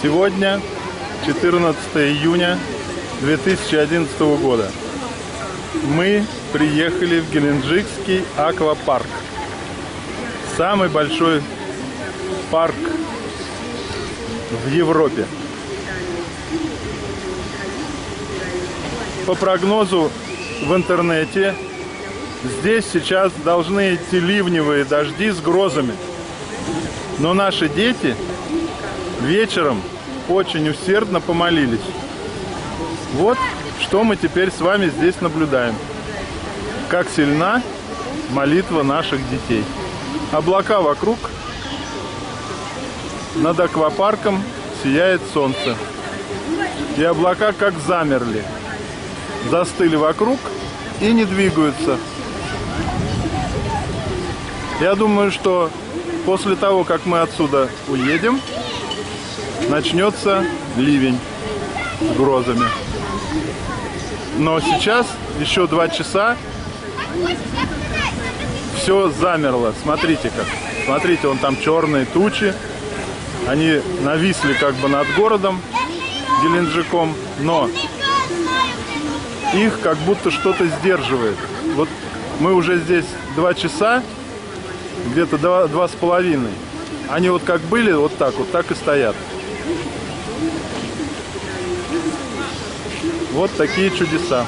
Сегодня 14 июня 2011 года. Мы приехали в Геленджикский аквапарк. Самый большой парк в Европе. По прогнозу в интернете, здесь сейчас должны идти ливневые дожди с грозами. Но наши дети вечером очень усердно помолились. Вот что мы теперь с вами здесь наблюдаем. Как сильна молитва наших детей. Облака вокруг, над аквапарком сияет солнце. И облака как замерли. Застыли вокруг и не двигаются. Я думаю, что после того, как мы отсюда уедем, начнется ливень с грозами. Но сейчас еще два часа все замерло. Смотрите-ка. Смотрите, вон там черные тучи. Они нависли как бы над городом Геленджиком, но их как будто что-то сдерживает. Вот мы уже здесь два часа, где-то два, два с половиной. Они вот как были, вот так, вот так и стоят. Вот такие чудеса.